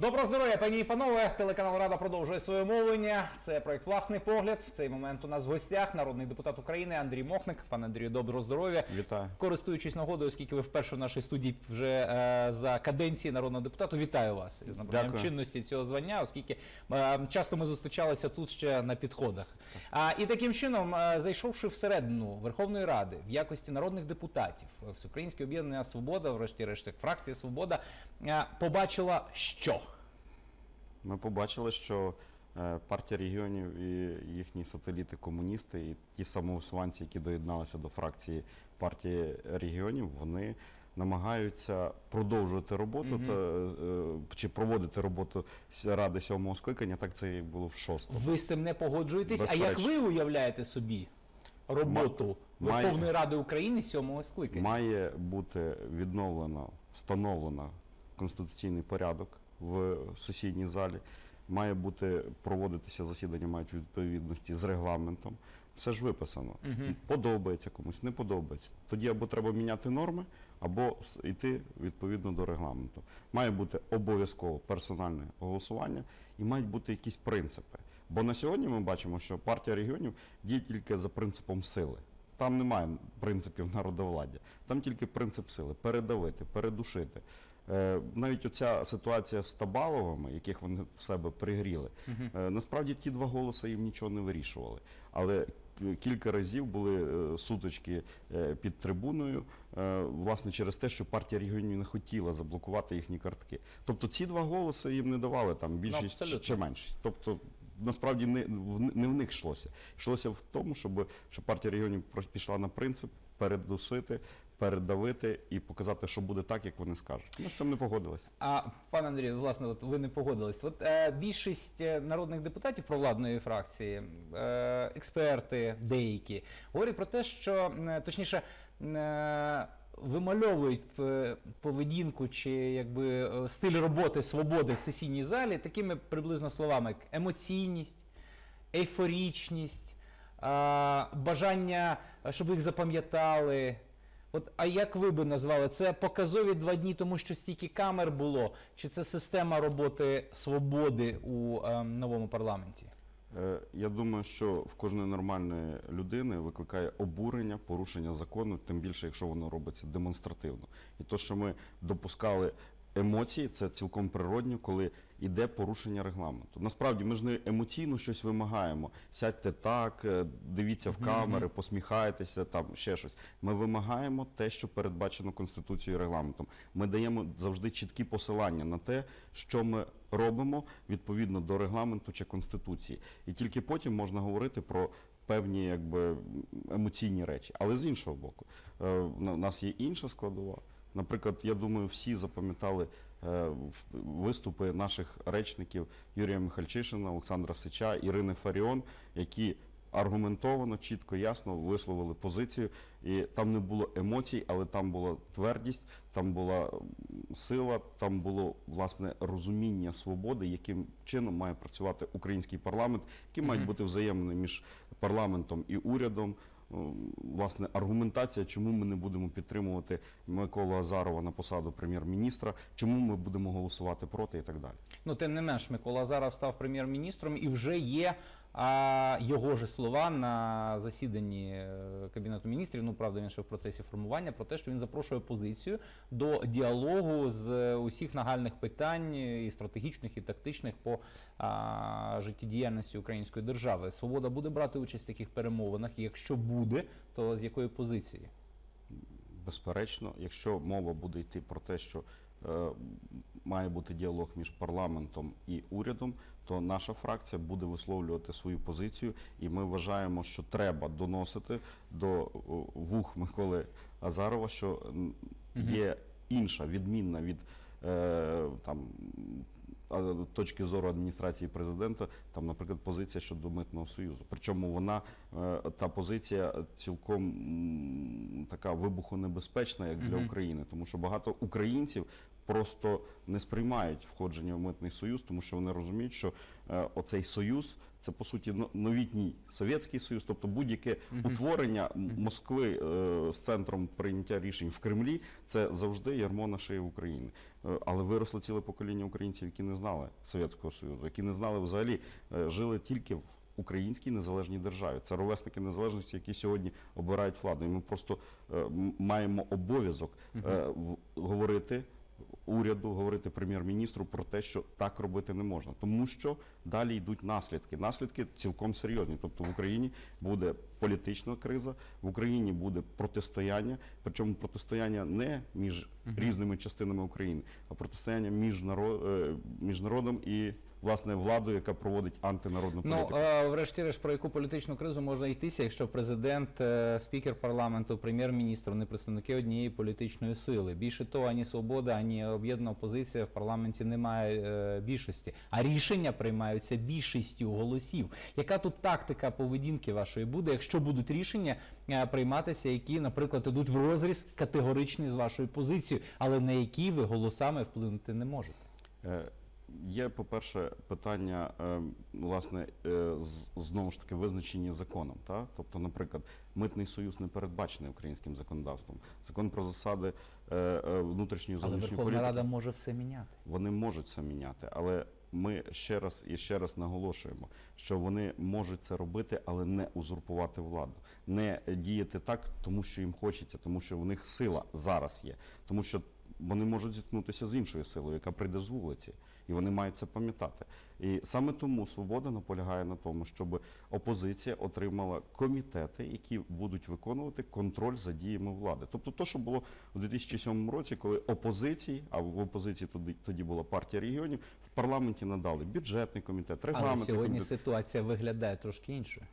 Доброго здоров'я, пані і панове. Телеканал Рада продовжує своє мовлення. Це проект власний погляд. В цей момент у нас в гостях народний депутат України Андрій Мохник. Пане Андрію, доброго здоров'я. Вітаю. Користуючись нагодою, оскільки ви вперше в нашій студії вже е, за каденції народного депутата, вітаю вас із набранням чинності цього звання, оскільки е, часто ми зустрічалися тут ще на підходах. А, і таким чином, е, зайшовши всередину Верховної Ради в якості народних депутатів, Всеукраїнське об'єднання Свобода, врешті-решт фракція Свобода, е, побачила що? Ми побачили, що е, партія регіонів і їхні сателіти комуністи, і ті самовисуванці, які доєдналися до фракції партії регіонів, вони намагаються продовжувати роботу Мгм. та, е, чи проводити роботу ради сьомого скликання. Так це і було в шостому. Ви з цим не погоджуєтесь. А як ви уявляєте собі роботу Ма- Верховної має- Ради України сьомого скликання? Має бути відновлено, встановлено конституційний порядок в сесійній залі. Має бути проводитися засідання, мають відповідності з регламентом. Все ж виписано. Мгм. Подобається комусь, не подобається. Тоді або треба міняти норми, або йти відповідно до регламенту. Має бути обов'язково персональне голосування і мають бути якісь принципи. Бо на сьогодні ми бачимо, що партія регіонів діє тільки за принципом сили. Там немає принципів народовладдя. Там тільки принцип сили передавити, передушити. Е, навіть оця ситуація з Табаловими, яких вони в себе пригріли, Е, Насправді ті два голоси їм нічого не вирішували. Але кілька разів були е, сутички е, під трибуною, е, власне, через те, що партія регіонів не хотіла заблокувати їхні картки. Тобто ці два голоси їм не давали там більшість чи- чи меншість. Тобто насправді не, в- не в них йшлося. Йшлося в тому, щоб, щоб партія регіонів пішла на принцип передусити, передавити і показати, що буде так, як вони скажуть. Ми з цим не погодилися. А пан Андрій, власне, от ви не погодились. От е, більшість е, народних депутатів провладної фракції, е, експерти, деякі говорять про те, що е, точніше. Е, Вимальовують е, поведінку чи якби стиль роботи свободи в сесійній залі такими приблизно словами, як емоційність, ейфорічність, бажання, щоб їх запам'ятали. От, а як ви би назвали? Це показові два дні, тому що стільки камер було? Чи це система роботи свободи у е, новому парламенті? Е, Я думаю, що в кожної нормальної людини викликає обурення, порушення закону, тим більше, якщо воно робиться демонстративно. І то, що ми допускали емоції, це цілком природньо, коли йде порушення регламенту. Насправді ми ж не емоційно щось вимагаємо. Сядьте так, е, дивіться в камери, посміхайтеся, там ще щось. Ми вимагаємо те, що передбачено Конституцією і регламентом. Ми даємо завжди чіткі посилання на те, що ми робимо відповідно до регламенту чи конституції. І тільки потім можна говорити про певні якби емоційні речі. Але з іншого боку, е, у нас є інша складова. Наприклад, я думаю, всі запам'ятали е, виступи наших речників Юрія Михальчишина, Олександра Сича, Ірини Фаріон, які аргументовано, чітко, ясно висловили позицію. І там не було емоцій, але там була твердість, там була сила, там було власне розуміння свободи, яким чином має працювати український парламент, які мають бути взаємні між парламентом і урядом. Власне, аргументація, чому ми не будемо підтримувати Миколу Азарова на посаду прем'єр-міністра, чому ми будемо голосувати проти і так далі. Ну, тим не менш, Микола Азаров став прем'єр-міністром і вже є а, його ж слова на засіданні е, Кабінету міністрів. Ну, правда, він ще в процесі формування про те, що він запрошує опозицію до діалогу з е, усіх нагальних питань, і стратегічних, і тактичних по а, життєдіяльності української держави. Свобода буде брати участь в таких перемовинах. Якщо буде, то з якої позиції? Безперечно, якщо мова буде йти про те, що е, має бути діалог між парламентом і урядом, то наша фракція буде висловлювати свою позицію, і ми вважаємо, що треба доносити до вух Миколи Азарова, що є інша, відмінна від е, там. Точки зору адміністрації президента, там, наприклад, позиція щодо митного союзу. Причому вона е, та позиція цілком така вибухонебезпечна, як для України, тому що багато українців просто не сприймають входження в митний союз, тому що вони розуміють, що е, оцей союз це по суті новітній Совєтський Союз, тобто будь-яке утворення Москви е, з центром прийняття рішень в Кремлі, це завжди ярмо на шиї України. Е, Але виросло ціле покоління українців, які не знали Совєтського Союзу, які не знали взагалі, е, жили тільки в українській незалежній державі. Це ровесники незалежності, які сьогодні обирають владу. І ми просто е, маємо обов'язок е, говорити уряду, говорити прем'єр-міністру про те, що так робити не можна, тому що далі йдуть наслідки. Наслідки цілком серйозні. Тобто в Україні буде політична криза, в Україні буде протистояння, причому протистояння не між різними частинами України, а протистояння між наро- е, між народом і власне владою, яка проводить антинародну Ну, політику. е, врешті-решт, про яку політичну кризу можна йтися, якщо президент, е, спікер парламенту, прем'єр-міністр, вони представники однієї політичної сили. Більше того, ані свобода, ані об'єднана опозиція в парламенті немає е, більшості, а рішення приймаються більшістю голосів. Яка тут тактика поведінки вашої буде, якщо будуть рішення е, прийматися, які, наприклад, ідуть в розріз категоричні з вашою позицією, але на які ви голосами вплинути не можете? Є, по-перше, питання, е, власне, е, знову ж таки визначені законом. Та? Тобто, наприклад, митний союз не передбачений українським законодавством. Закон про засади е, внутрішньої і Але зовнішньої Верховна політики. Рада може все міняти. Вони можуть це міняти, але ми ще раз і ще раз наголошуємо, що вони можуть це робити, але не узурпувати владу, не діяти так, тому що їм хочеться, тому що в них сила зараз є, тому що вони можуть зіткнутися з іншою силою, яка прийде з вулиці, і вони мають це пам'ятати. І саме тому свобода наполягає на тому, щоб опозиція отримала комітети, які будуть виконувати контроль за діями влади. Тобто, то, що було у 2007 році, коли опозиції, а в опозиції тоді, тоді була партія регіонів, в парламенті надали бюджетний комітет, Але регламентний сьогодні комітет. ситуація виглядає трошки іншою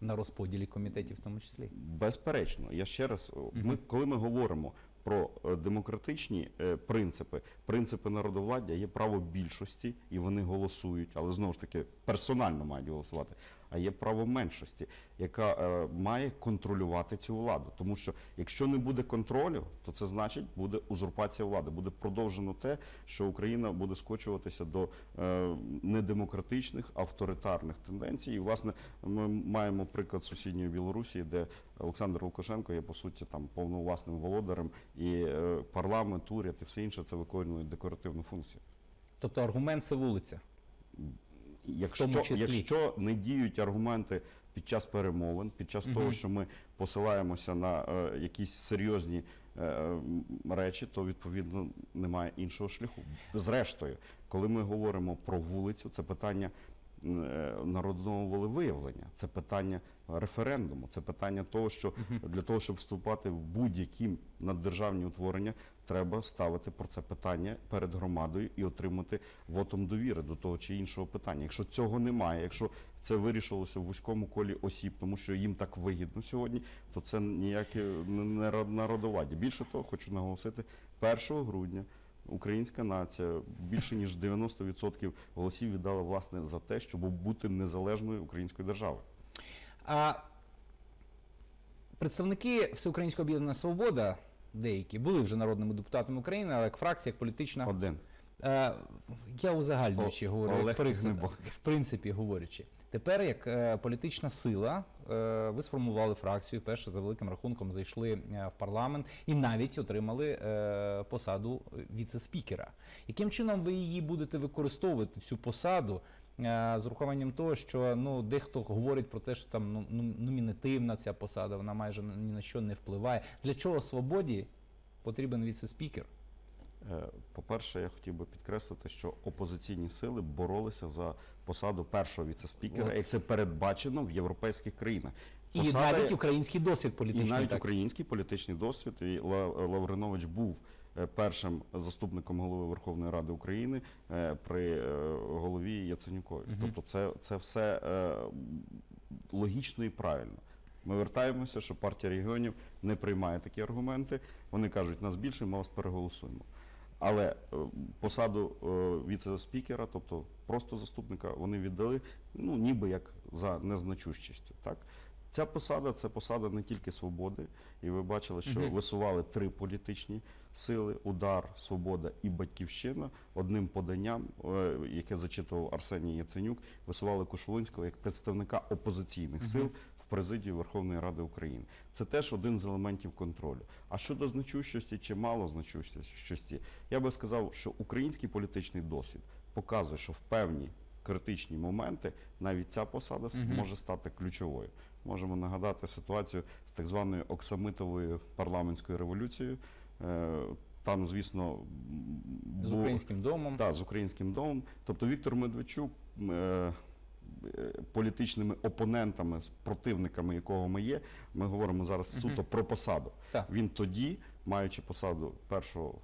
на розподілі комітетів, в тому числі. Безперечно, я ще раз, ми, коли ми говоримо про е, демократичні е, принципи, принципи народовладдя, є право більшості, і вони голосують, але знову ж таки персонально мають голосувати. А є право меншості, яка е, має контролювати цю владу. Тому що якщо не буде контролю, то це значить буде узурпація влади, буде продовжено те, що Україна буде скочуватися до е, недемократичних авторитарних тенденцій. І власне ми маємо приклад сусідньої Білорусі, де Олександр Лукашенко є по суті там повновласним володарем, і е, парламент, уряд і все інше це виконує декоративну функцію. Тобто аргумент це вулиця. Якщо, якщо не діють аргументи під час перемовин, під час того, що ми посилаємося на е, якісь серйозні е, речі, то відповідно немає іншого шляху. Зрештою, коли ми говоримо про вулицю, це питання народного волевиявлення, це питання референдуму, це питання того, що для того, щоб вступати в будь-які наддержавні утворення, треба ставити про це питання перед громадою і отримати вотом довіри до того чи іншого питання. Якщо цього немає, якщо це вирішилося в вузькому колі осіб, тому що їм так вигідно сьогодні, то це ніяке не- народовладдя. Більше того, хочу наголосити, 1 грудня. Українська нація більше ніж 90% голосів віддала власне за те, щоб бути незалежною українською державою. А представники Всеукраїнського об'єднання Свобода, деякі, були вже народними депутатами України, але як фракція, як політична. Один Е, я узагальнюючи говорю, в принципі говорячи. Тепер, як е, політична сила, е, ви сформували фракцію, перше за великим рахунком зайшли е, в парламент і навіть отримали посаду віце-спікера. Яким чином ви її будете використовувати, цю посаду? З урахуванням того, що ну дехто говорить про те, що там ну, ну, номінативна ця посада, вона майже ні на що не впливає. Для чого свободі потрібен віце-спікер? Е, По-перше, я хотів би підкреслити, що опозиційні сили боролися за посаду першого віцеспікера, як це передбачено в європейських країнах. І навіть український досвід і політичний. навіть так. український політичний досвід. І Лавринович був е, першим заступником голови Верховної Ради України е, при голові Яценюкові. Тобто, це, це все логічно і правильно. Ми вертаємося, що партія регіонів не приймає такі аргументи. Вони кажуть, нас більше, ми вас переголосуємо. Але е, посаду е, віце-спікера, тобто просто заступника, вони віддали, ну ніби як за незначущістю. Так? Ця посада це посада не тільки свободи, і ви бачили, що Мгм. висували три політичні сили: удар, свобода і батьківщина. Одним поданням, е, яке зачитував Арсеній Яценюк, висували Кошулинського як представника опозиційних Мгм. сил в президії Верховної Ради України. Це теж один з елементів контролю. А щодо значущості чи мало значущості, я би сказав, що український політичний досвід показує, що в певні критичні моменти навіть ця посада може стати ключовою. Можемо нагадати ситуацію з так званою оксамитовою парламентською революцією. Е, Там, звісно, З українським домом. так, з українським домом. Тобто Віктор Медведчук, е, політичними опонентами, противниками якого ми є, ми говоримо зараз Мгм. суто про посаду. Так. Він тоді, маючи посаду першого.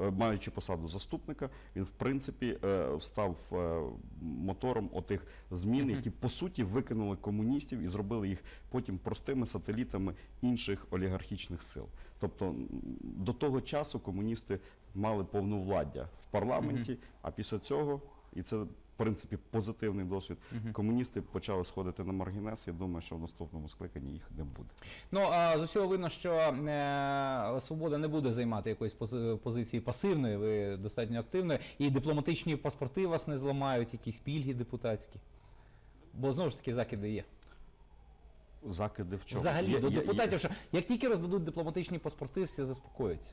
е, Маючи посаду заступника, він в принципі е, став е, мотором отих змін, які по суті викинули комуністів і зробили їх потім простими сателітами інших олігархічних сил. Тобто до того часу комуністи мали повновладдя в парламенті, а після цього, і це принципі позитивний досвід, Мгм. комуністи почали сходити на маргінес. Я думаю, що в наступному скликанні їх не буде. Ну а з усього видно, що е, свобода не буде займати якоїсь пози- позиції пасивної, ви достатньо активної, і дипломатичні паспорти вас не зламають, якісь пільги депутатські. Бо знову ж таки закиди є. Закиди в чому? Взагалі, Є- до є- є- депутатів, що як тільки роздадуть дипломатичні паспорти, всі заспокояться.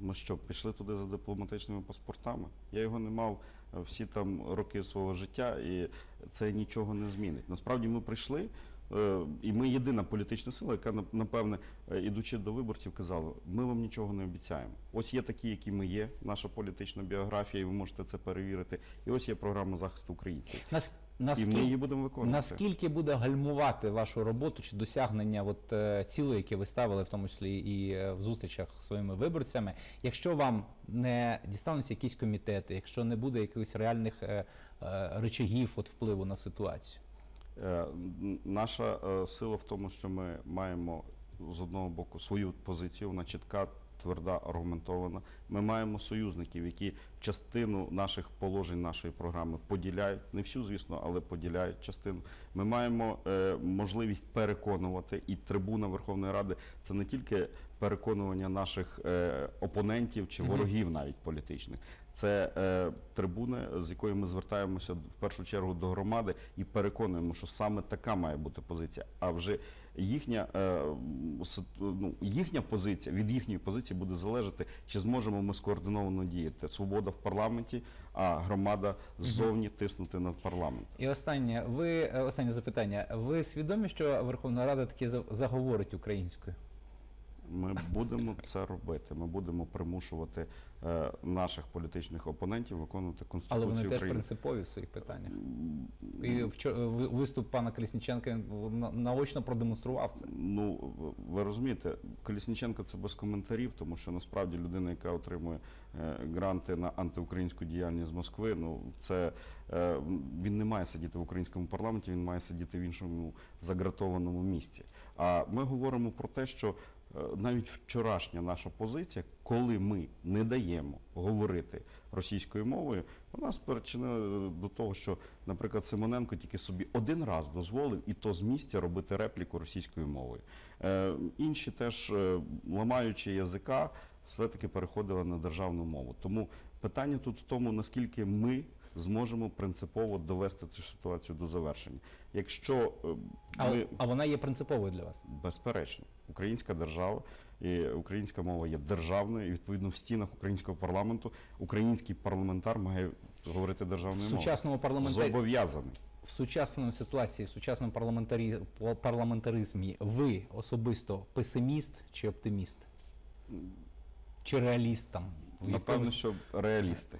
Ми що, пішли туди за дипломатичними паспортами? Я його не мав е, всі там роки свого життя, і це нічого не змінить. Насправді ми прийшли, е, і ми єдина політична сила, яка нап- напевне, е, ідучи до виборців, казала: ми вам нічого не обіцяємо. Ось є такі, які ми є, наша політична біографія, і ви можете це перевірити. І ось є програма захисту українців. Нас, І ми наскільки, її будемо виконувати. наскільки буде гальмувати вашу роботу чи досягнення от, е, цілей, які ви ставили, в тому числі і е, в зустрічах з своїми виборцями, якщо вам не дістануться якісь комітети, якщо не буде якихось реальних е, е, речагів от, впливу на ситуацію? Е, Наша е, сила в тому, що ми маємо з одного боку свою позицію, вона чітка, тверда, аргументована. Ми маємо союзників, які частину наших положень нашої програми поділяють, не всю, звісно, але поділяють частину. Ми маємо е, можливість переконувати, і трибуна Верховної Ради це не тільки переконування наших е, опонентів чи ворогів навіть політичних. Це е, трибуна, з якою ми звертаємося в першу чергу до громади і переконуємо, що саме така має бути позиція. А вже їхня, е, ну, їхня позиція від їхньої позиції буде залежати, чи зможемо ми скоординовано діяти. Свобода в парламенті, а громада ззовні тиснути на парламент. І останнє, ви е, останнє запитання. Ви свідомі, що Верховна Рада таки за- заговорить українською? Ми будемо це робити. Ми будемо примушувати е, наших політичних опонентів виконувати Але конституцію вони теж принципові в своїх питаннях. І вчо- ви- виступ пана Колісніченка на- наочно продемонстрував це. Ну, ви розумієте, Колісніченко це без коментарів, тому що насправді людина, яка отримує е, гранти на антиукраїнську діяльність з Москви, ну це е, він не має сидіти в українському парламенті, він має сидіти в іншому загратованому місці. А ми говоримо про те, що е, навіть вчорашня наша позиція, коли ми не даємо говорити російською мовою, вона спричинила до того, що, наприклад, Симоненко тільки собі один раз дозволив і то з місця робити репліку російською мовою. Е, інші теж, е, ламаючи язика, все-таки переходили на державну мову. Тому питання тут в тому, наскільки ми зможемо принципово довести цю ситуацію до завершення. Якщо е, А, ми а вона є принциповою для вас. Безперечно, українська держава і українська мова є державною, і відповідно в стінах українського парламенту український парламентар має говорити державною мовою. сучасному парламентарі Зобов'язаний. в сучасній ситуації, в сучасному парламентарі... парламентаризмі ви особисто песиміст чи оптиміст? Чи реаліст там? Напевно, що реалісти.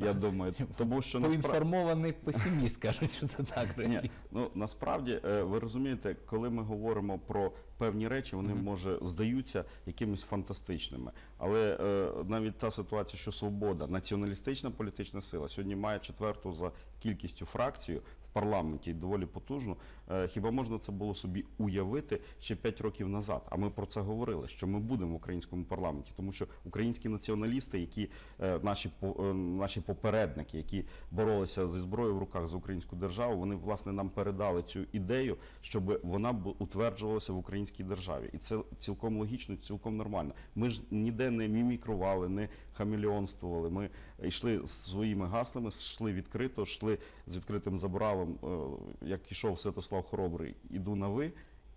Я думаю, тому що. Поінформований песиміст кажуть, що це так Ні, ну насправді е, ви розумієте, коли ми говоримо про певні речі, вони може здаються якимись фантастичними. Але е, навіть та ситуація, що свобода, націоналістична політична сила, сьогодні має четверту за кількістю фракцію парламенті доволі потужну. Е, Хіба можна це було собі уявити ще 5 років назад? А ми про це говорили, що ми будемо в українському парламенті, тому що українські націоналісти, які е, наші е, наші попередники, які боролися зі зброєю в руках за українську державу, вони власне нам передали цю ідею, щоб вона утверджувалася в українській державі, і це цілком логічно, цілком нормально. Ми ж ніде не мімікрували, не хамелеонствували. Ми йшли з своїми гаслами, йшли відкрито, йшли з відкритим забралом, е, як ішов Святослав Хоробрий, іду на ви,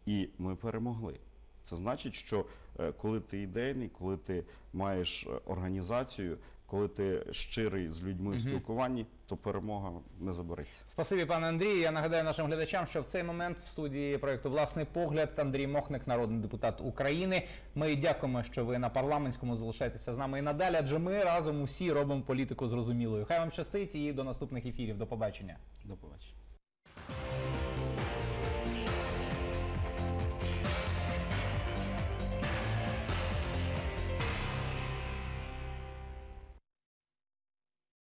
і ми перемогли. Це значить, що е, коли ти ідейний, коли ти маєш е, організацію, коли ти щирий з людьми в спілкуванні, то перемога не забереться. Спасибі, пане Андрію. Я нагадаю нашим глядачам, що в цей момент в студії проєкту Власний погляд Андрій Мохник, народний депутат України. Ми дякуємо, що ви на парламентському залишаєтеся з нами і надалі, адже ми разом усі робимо політику зрозумілою. Хай вам щастить і до наступних ефірів. До побачення. До побачення.